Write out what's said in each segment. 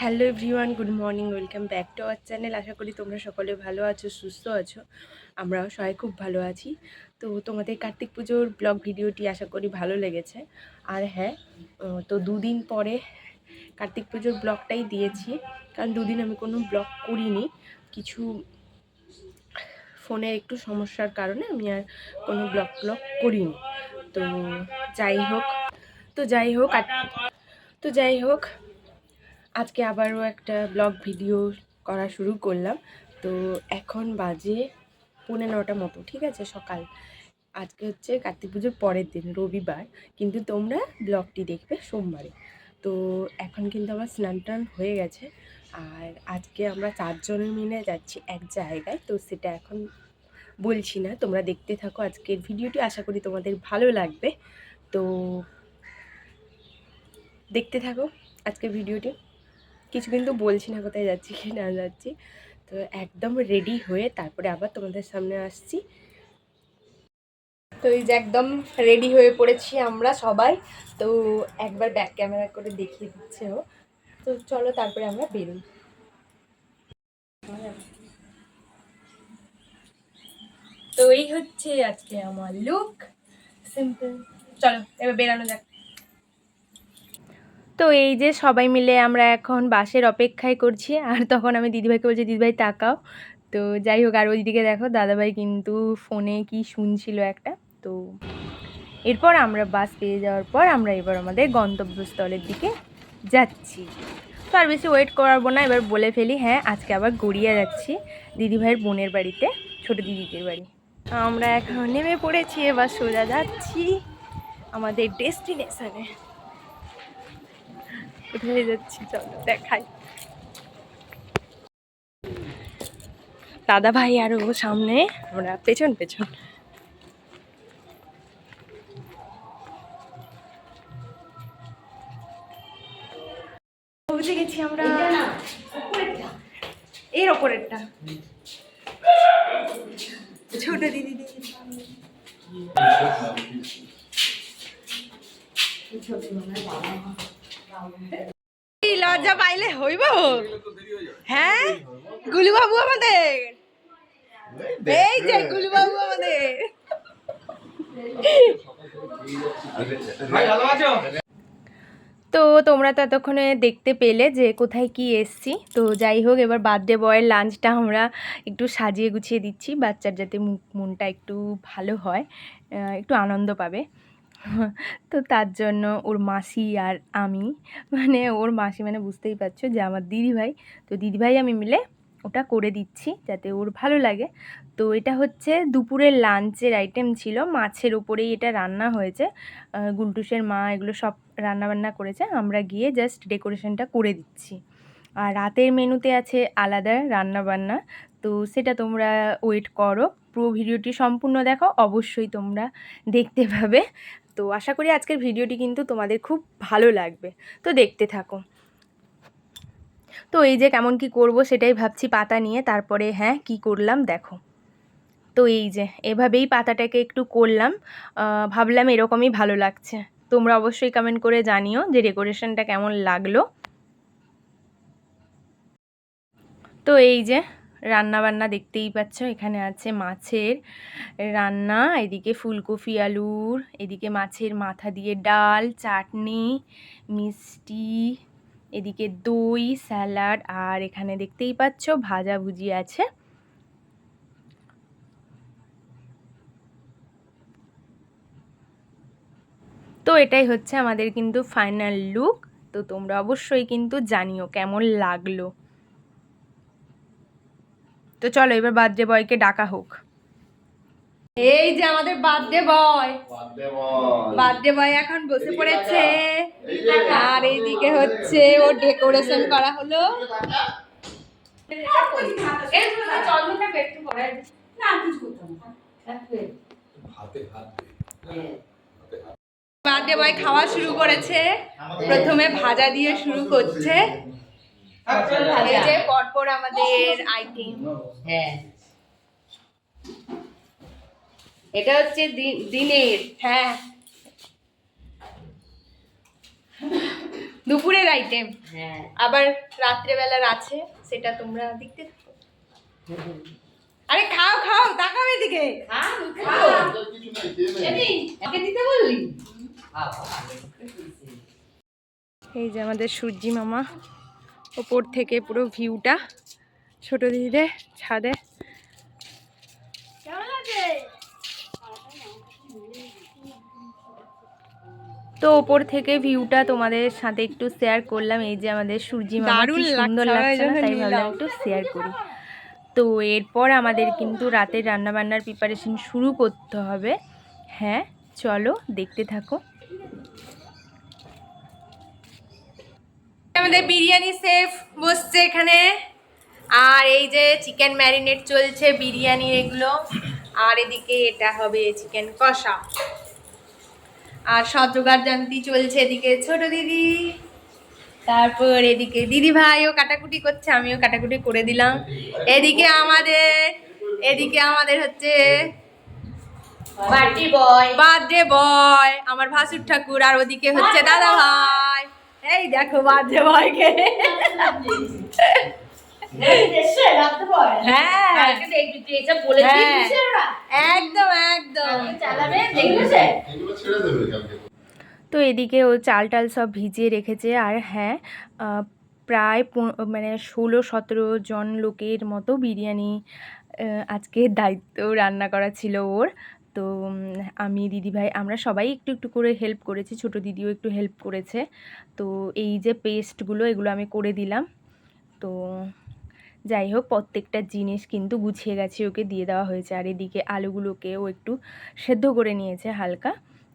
Hello everyone, good morning, welcome back to our channel. আশা করি তোমরা সকলে ভালো আছো, সুস্থ আছো। আমরাও সবাই খুব ভালো আছি। তো তোমাদের কার্তিক পুজোর ব্লগ ভিডিওটি আশা করি ভালো লেগেছে। আর হ্যাঁ তো দুদিন পরে কার্তিক পুজোর ব্লগটাই দিয়েছি। কারণ দুদিন আমি কোনো ব্লগ করিনি। কিছু ফোনের একটু সমস্যার কারণে আমি আর কোনো ব্লগ ব্লগ করিনি। তো যাই হোক, তো যাই হোক তো যাই হোক আজকে আবারও একটা ব্লগ ভিডিও করা শুরু করলাম। তো এখন বাজে পৌনে নটা মতো, ঠিক আছে? সকাল। আজকে হচ্ছে কার্তিক পুজোর পরের দিন, রবিবার। কিন্তু তোমরা ব্লগটি দেখবে সোমবারে। তো এখন কিন্তু আমার স্নান টান হয়ে গেছে। আর আজকে আমরা চারজনে মিলে যাচ্ছি এক জায়গায়। তো সেটা এখন বলছি না, তোমরা দেখতে থাকো আজকের ভিডিওটি। আশা করি তোমাদের ভালো লাগবে। তো দেখতে থাকো আজকের ভিডিওটি। কিছু কিন্তু বলছি না কোথায় যাচ্ছি কি না যাচ্ছি। তো একদম রেডি হয়ে তারপরে আবার তোমাদের সামনে আসছি। তো এই যে একদম রেডি হয়ে পড়েছি আমরা সবাই। তো একবার ব্যাক ক্যামেরা করে দেখিয়ে দিচ্ছে ও। তো চলো তারপরে আমরা বেরোই। তো এই হচ্ছে আজকে আমার লুক সিম্পল চলো, এবার বেরানো যাক। তো এই যে সবাই মিলে আমরা এখন বাসের অপেক্ষায় করছি। আর তখন আমি দিদিভাইকে বলছি, দিদিভাই, তাকাও। তো যাই হোক, আর ওইদিকে দেখো, দাদাভাই কিন্তু ফোনে কি শুনছিল একটা। তো এরপর আমরা বাস পেয়ে যাওয়ার পর আমরা এবার আমাদের গন্তব্যস্থলের দিকে যাচ্ছি। তো আর বেশি ওয়েট করাবো না, এবার বলে ফেলি হ্যাঁ আজকে আবার গড়িয়া যাচ্ছি দিদিভাইয়ের বোনের বাড়িতে, ছোটো দিদিদের বাড়ি। আমরা এখন নেমে পড়েছি, এবার সোজা যাচ্ছি আমাদের ডেস্টিনেশনে। কোথায় যাচ্ছি চলো দেখাই। দাদা ভাই আর ও সামনে আমরা পেছন পেছন। পৌঁছে গেছি আমরা এর ওপরেরটা। ছোট দিদি দিদি। এই লজ্জা পাইলে হইব? হ্যাঁ? গুলুবাবু আমাদের। এই যে আমাদের। তো তোমরা তো এতক্ষণে দেখতে পেলে যে কোথায় কি এসছি। তো যাই হোক, এবার বার্থডে বয়ের লাঞ্চটা আমরা একটু সাজিয়ে গুছিয়ে দিচ্ছি। বাচ্চার যাতে মুখ মনটা একটু ভালো হয় একটু আনন্দ পাবে। তো তার জন্য ওর মাসি আর আমি মানে ওর মাসি মানে বুঝতেই পারছ যে আমার দিদিভাই। তো দিদিভাই আমি মিলে ওটা করে দিচ্ছি যাতে ওর ভালো লাগে। তো এটা হচ্ছে দুপুরের লাঞ্চের আইটেম ছিল, মাছের ওপরেই এটা রান্না হয়েছে। গুলটুসের মা এগুলো সব রান্নাবান্না করেছে, আমরা গিয়ে জাস্ট ডেকোরেশনটা করে দিচ্ছি। আর রাতের মেনুতে আছে আলাদা রান্নাবান্না, তো সেটা তোমরা ওয়েট করো। পুরো ভিডিওটি সম্পূর্ণ দেখো, অবশ্যই তোমরা দেখতে পাবে। তো আশা করি আজকের ভিডিওটি কিন্তু তোমাদের খুব ভালো লাগবে। তো দেখতে থাকো। তো এই যে কেমন কি করব সেটাই ভাবছি পাতা নিয়ে, তারপরে হ্যাঁ কি করলাম দেখো। তো এই যে এভাবেই পাতাটাকে একটু করলাম ভাবলাম এরকমই ভালো লাগছে। তোমরা অবশ্যই কমেন্ট করে জানিও যে ডেকোরেশনটা কেমন লাগল। তো এই যে রান্না বান্না দেখতেই পাচ্ছ, এখানে আছে মাছের রান্না, এদিকে ফুলকপি, আলুর, এদিকে মাছের মাথা দিয়ে ডাল, চাটনি, মিষ্টি, এদিকে দই, স্যালাড, আর এখানে দেখতেই পাচ্ছ ভাজা ভুজি আছে। তো এটাই হচ্ছে আমাদের কিন্তু ফাইনাল লুক, তো তোমরা অবশ্যই কিন্তু জানিও কেমন লাগল। তো চলো এবার বার্থডে বয়কে ডাকা হোক। এই যে আমাদের বার্থডে বয়। Birthday boy. এখন বসে পড়েছে। আর এইদিকে হচ্ছে ও ডেকোরেশন করা হলো। বার্থডে বয় খাওয়া শুরু করেছে। প্রথমে ভাজা দিয়ে শুরু করছে। এই যে পরপর আমাদের আইটেম হ্যাঁ। এটা হচ্ছে দিনের। হ্যাঁ। দুপুরের আইটেম হ্যাঁ। আবার রাত্রেবেলার আছে সেটা তোমরা দেখতে থাকো। আরে খাও খাও তাকাও এদিকে। এই যে আমাদের সূর্যি মামা। ওপর থেকে পুরো ভিউটা ছোট দিদিদের ছাদে। তো ওপর থেকে ভিউটা তোমাদের সাথে একটু শেয়ার করলাম এই যে আমাদের সূর্যি সুন্দর লাগছে না তাই ভাবলাম একটু শেয়ার করি। তো এরপর আমাদের কিন্তু রাতের রান্নাবান্নার প্রিপারেশন শুরু করতে হবে। হ্যাঁ চলো দেখতে থাকো। আমাদের বিরিয়ানি সেফ বসছে এখানে। আর এই যে চিকেন ম্যারিনেট চলছে বিরিয়ানি এগুলো। আর এদিকে এটা হবে চিকেন কষা। আর সব জোগাড় জানতি চলছে এদিকে ছোট দিদি। তারপর এদিকে দিদি ভাইও কাটাকুটি করছে আমিও কাটাকুটি করে দিলাম। এদিকে আমাদের এদিকে আমাদের হচ্ছে বয়। বার্থডে বয় আমার ভাসুর ঠাকুর আর ওদিকে হচ্ছে দাদা ভাই। এই দেখো বয়কে হ্যাঁ। হ্যাঁ। একদম একদম। চালাবে দেখবি ছেড়ে দেবে কালকে। তো এদিকে ও চাল টাল সব ভিজিয়ে রেখেছে আর হ্যাঁ প্রায় পো- মানে ষোলো সতেরো জন লোকের মতো বিরিয়ানি আজকে দায়িত্ব রান্না করা ছিল ওর। তো আমি দিদিভাই, আমরা সবাই একটু একটু করে হেল্প করেছি, ছোট দিদিও একটু হেল্প করেছে। তো এই যে পেস্টগুলো এগুলো আমি করে দিলাম। তো যাই হোক, প্রত্যেকটা জিনিস কিন্তু গুছিয়ে গেছে, ওকে দিয়ে দেওয়া হয়েছে। আর এদিকে আলুগুলোকে ও একটু সেদ্ধ করে নিয়েছে হালকা।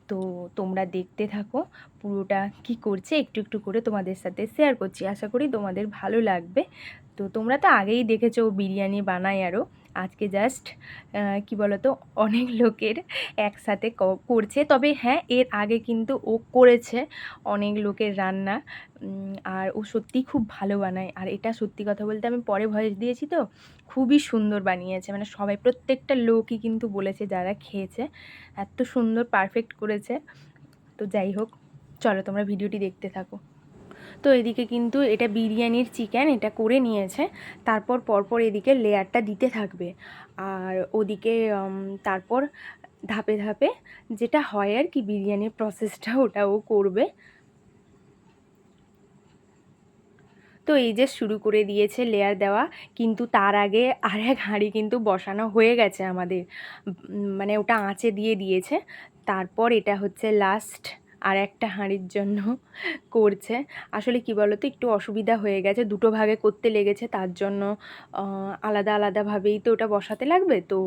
তো তোমরা দেখতে থাকো, পুরোটা কি করছে, একটু একটু করে তোমাদের সাথে শেয়ার করছি। আশা করি তোমাদের ভালো লাগবে। তো তোমরা তো আগেই দেখেছ, বিরিয়ানি বানায় আরও আজকে জাস্ট কি বলতো, অনেক লোকের একসাথে করছে। তবে হ্যাঁ এর আগে কিন্তু ও করেছে অনেক লোকের রান্না। আর ও সত্যিই খুব ভালো বানায়। আর এটা সত্যি কথা বলতে আমি পরে ভয়েস দিয়েছি তো, খুবই সুন্দর বানিয়েছে। মানে সবাই, প্রত্যেকটা লোকই কিন্তু বলেছে যারা খেয়েছে, এত সুন্দর পারফেক্ট করেছে। তো যাই হোক, চলো তোমরা ভিডিওটি দেখতে থাকো। তো এদিকে কিন্তু এটা বিরিয়ানির চিকেন, এটা করে নিয়েছে। তারপর পরপর এদিকে লেয়ারটা দিতে থাকবে। আর ওদিকে তারপর ধাপে ধাপে যেটা হয় আর কি বিরিয়ানির প্রসেসটা ওটা ও করবে। তো এই যে শুরু করে দিয়েছে লেয়ার দেওয়া, কিন্তু তার আগে আর এক হাঁড়ি কিন্তু বসানো হয়ে গেছে আমাদের। মানে ওটা আঁচে দিয়ে দিয়েছে। তারপর এটা হচ্ছে লাস্ট আর একটা হাঁড়ির জন্য করছে। আসলে কি বলতো, একটু অসুবিধা হয়ে গেছে। দুটো ভাগে করতে লেগেছে, তার জন্য আলাদা আলাদাভাবেই তো ওটা বসাতে লাগবে। তো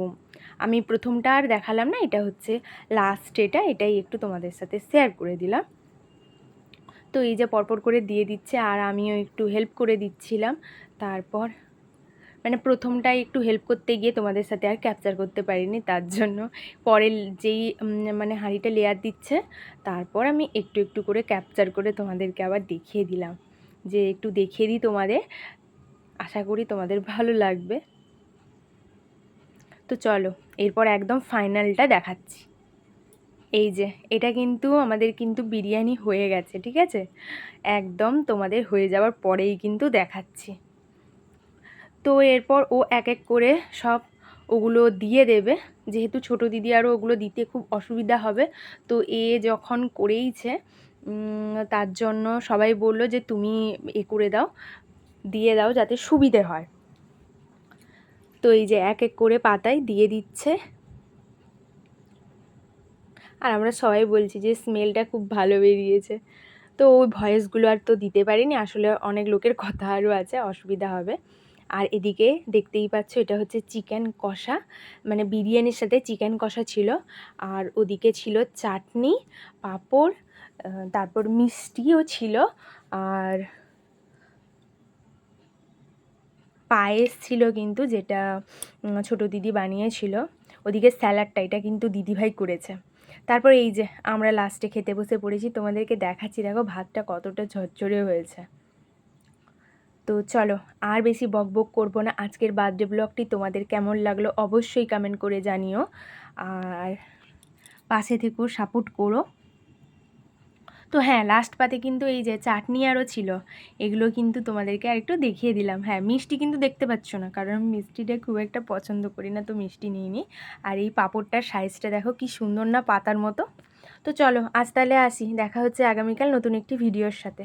আমি প্রথমটা আর দেখালাম না, এটা হচ্ছে লাস্ট এটা, এটাই একটু তোমাদের সাথে শেয়ার করে দিলাম। তো এই যে পরপর করে দিয়ে দিচ্ছে, আর আমিও একটু হেল্প করে দিচ্ছিলাম। তারপর মানে প্রথমটাই একটু হেল্প করতে গিয়ে তোমাদের সাথে আর ক্যাপচার করতে পারিনি, তার জন্য। পরে যেই মানে হাঁড়িটা লেয়ার দিচ্ছে, তারপর আমি একটু একটু করে ক্যাপচার করে তোমাদেরকে আবার দেখিয়ে দিলাম। যে একটু দেখিয়ে দিই তোমাদের, আশা করি তোমাদের ভালো লাগবে। তো চলো, এরপর একদম ফাইনালটা দেখাচ্ছি। এই যে, এটা কিন্তু আমাদের কিন্তু বিরিয়ানি হয়ে গেছে, ঠিক আছে? একদম তোমাদের হয়ে যাওয়ার পরেই কিন্তু দেখাচ্ছি। তো এরপর ও এক এক করে সব ওগুলো দিয়ে দেবে। যেহেতু ছোট দিদি আরও ওগুলো দিতে খুব অসুবিধা হবে, তো এ যখন করেইছে তার জন্য সবাই বলল যে তুমি এ করে দাও, দিয়ে দাও যাতে সুবিধে হয়। তো এই যে এক এক করে পাতায় দিয়ে দিচ্ছে। আর আমরা সবাই বলছি যে স্মেলটা খুব ভালো বেরিয়েছে। তো ওই ভয়েসগুলো আর তো দিতে পারিনি, আসলে অনেক লোকের কথা আরও আছে, অসুবিধা হবে। আর এদিকে দেখতেই পাচ্ছ এটা হচ্ছে চিকেন কষা। মানে বিরিয়ানির সাথে চিকেন কষা ছিল। আর ওদিকে ছিল চাটনি, পাঁপড় তারপর মিষ্টিও ছিল। আর পায়েস ছিল কিন্তু যেটা ছোটো দিদি বানিয়েছিল। ওদিকে স্যালাডটা এটা কিন্তু দিদিভাই করেছে। তারপর এই যে আমরা লাস্টে খেতে বসে পড়েছি। তোমাদেরকে দেখাচ্ছি, দেখো ভাতটা কতটা ঝরঝরে হয়েছে। তো চলো, আর বেশি বক বক করব না। আজকের বার্থডে ব্লগটি তোমাদের কেমন লাগল অবশ্যই কমেন্ট করে জানিও। আর পাশে থেকেও সাপোর্ট করো। তো তো হ্যাঁ লাস্ট পাতে কিন্তু এই যে চাটনি আরও ছিল, এগুলো কিন্তু তোমাদেরকে আর একটু দেখিয়ে দিলাম। হ্যাঁ মিষ্টি কিন্তু দেখতে পাচ্ছ না, কারণ আমি মিষ্টিটা খুব একটা পছন্দ করি না, তো মিষ্টি নিইনি। আর এই পাঁপড়টার সাইজটা দেখো কি সুন্দর না পাতার মতো। তো চলো, আজ তাহলে আসি, দেখা হচ্ছে আগামীকাল নতুন একটি ভিডিওর সাথে।